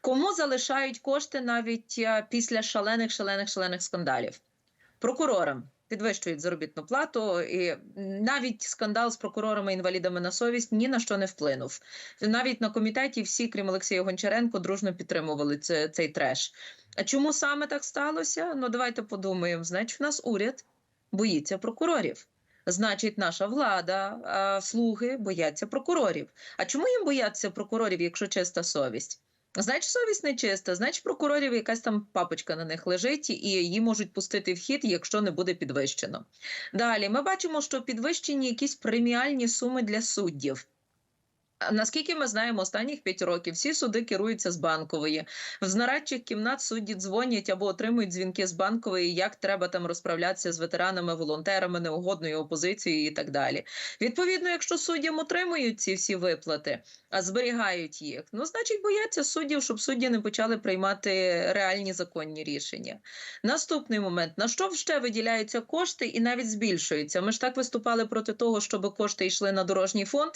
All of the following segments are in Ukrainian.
Кому залишають кошти навіть е, після шалених, шалених, шалених скандалів? Прокурорам підвищують заробітну плату, і навіть скандал з прокурорами-інвалідами на совість ні на що не вплинув. Навіть на комітеті всі, крім Олексія Гончаренко, дружно підтримували це, цей треш. А чому саме так сталося? Ну давайте подумаємо. Значить, в нас уряд боїться прокурорів. Значить, наша влада, а, слуги бояться прокурорів. А чому їм бояться прокурорів, якщо чиста совість? Значить, совість не чиста, значить, прокурорів якась там папочка на них лежить, і її можуть пустити в хід, якщо не буде підвищено. Далі ми бачимо, що підвищені якісь преміальні суми для суддів. Наскільки ми знаємо, останніх 5 років всі суди керуються з банкової. З нарадчих кімнат судді дзвонять або отримують дзвінки з банкової, як треба там розправлятися з ветеранами, волонтерами, неугодною опозицією і так далі. Відповідно, якщо суддям отримують ці всі виплати, а зберігають їх, ну значить бояться суддів, щоб судді не почали приймати реальні законні рішення. Наступний момент: на що ще виділяються кошти і навіть збільшуються? Ми ж так виступали проти того, щоб кошти йшли на дорожній фонд.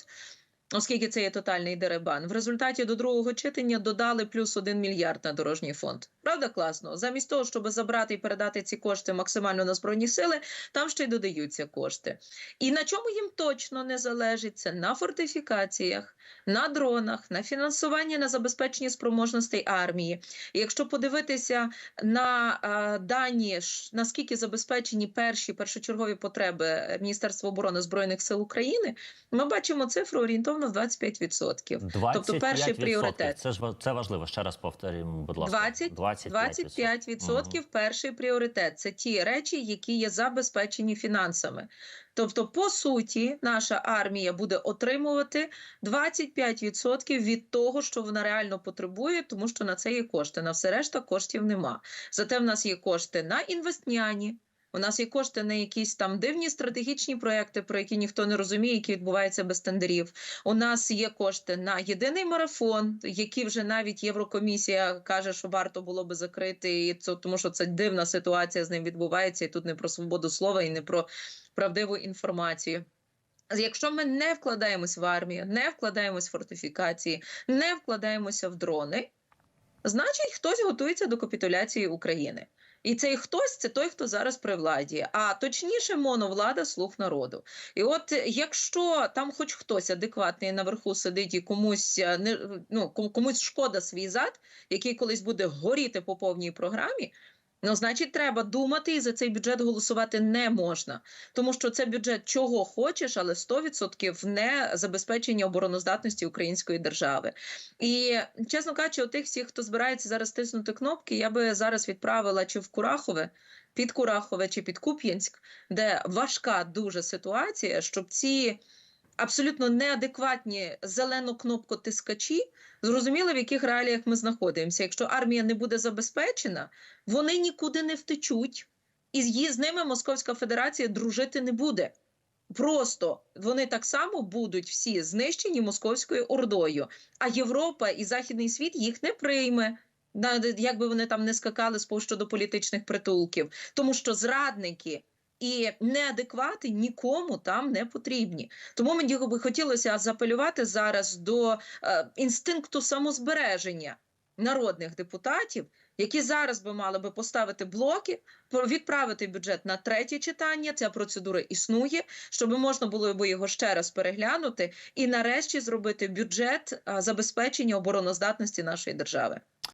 Оскільки це є тотальний деребан, в результаті до другого читання додали плюс 1 мільярд на дорожній фонд. Правда, класно. Замість того, щоб забрати і передати ці кошти максимально на збройні сили, там ще й додаються кошти. І на чому їм точно не залежить це на фортифікаціях, на дронах, на фінансуванні, на забезпеченні спроможностей армії. І якщо подивитися на а, дані, наскільки забезпечені перші першочергові потреби Міністерства оборони збройних сил України, ми бачимо цифру орієнтовно в 25%. 25%. Тобто перший пріоритет. Це ж це важливо. Ще раз повторюємо, будь ласка. 20, 25 відсотків Мгм. перший пріоритет. Це ті речі, які є забезпечені фінансами. Тобто, по суті, наша армія буде отримувати 25 відсотків від того, що вона реально потребує, тому що на це є кошти. На все решта коштів нема. Зате в нас є кошти на інвестняні. У нас є кошти на якісь там дивні стратегічні проекти, про які ніхто не розуміє, які відбуваються без тендерів. У нас є кошти на єдиний марафон, який вже навіть Єврокомісія каже, що варто було би закрити, і це тому, що це дивна ситуація з ним відбувається, і тут не про свободу слова, і не про правдиву інформацію. Якщо ми не вкладаємось в армію, не вкладаємось в фортифікації, не вкладаємося в дрони, значить хтось готується до капітуляції України. І цей хтось це той, хто зараз при владі, а точніше, моновлада слуг народу. І от е, якщо там хоч хтось адекватний наверху сидить і комусь е, не ну комусь шкода свій зад, який колись буде горіти по повній програмі. Ну, значить, треба думати, і за цей бюджет голосувати не можна, тому що це бюджет чого хочеш, але 100% не забезпечення обороноздатності української держави. І чесно кажучи, у тих всіх, хто збирається зараз тиснути кнопки, я би зараз відправила чи в Курахове, під Курахове, чи під Куп'янськ, де важка дуже ситуація, щоб ці. Абсолютно неадекватні зеленокнопкотискачі зрозуміли, в яких реаліях ми знаходимося. Якщо армія не буде забезпечена, вони нікуди не втечуть, і з ними Московська Федерація дружити не буде. Просто вони так само будуть всі знищені московською ордою, а Європа і Західний світ їх не прийме. на- Як би вони там не скакали з щодо політичних притулків, тому що зрадники і неадеквати нікому там не потрібні. Тому мені би хотілося запелювати зараз до е, інстинкту самозбереження народних депутатів, які зараз би мали би поставити блоки, відправити бюджет на третє читання. Ця процедура існує, щоб можна було би його ще раз переглянути і нарешті зробити бюджет а, забезпечення обороноздатності нашої держави.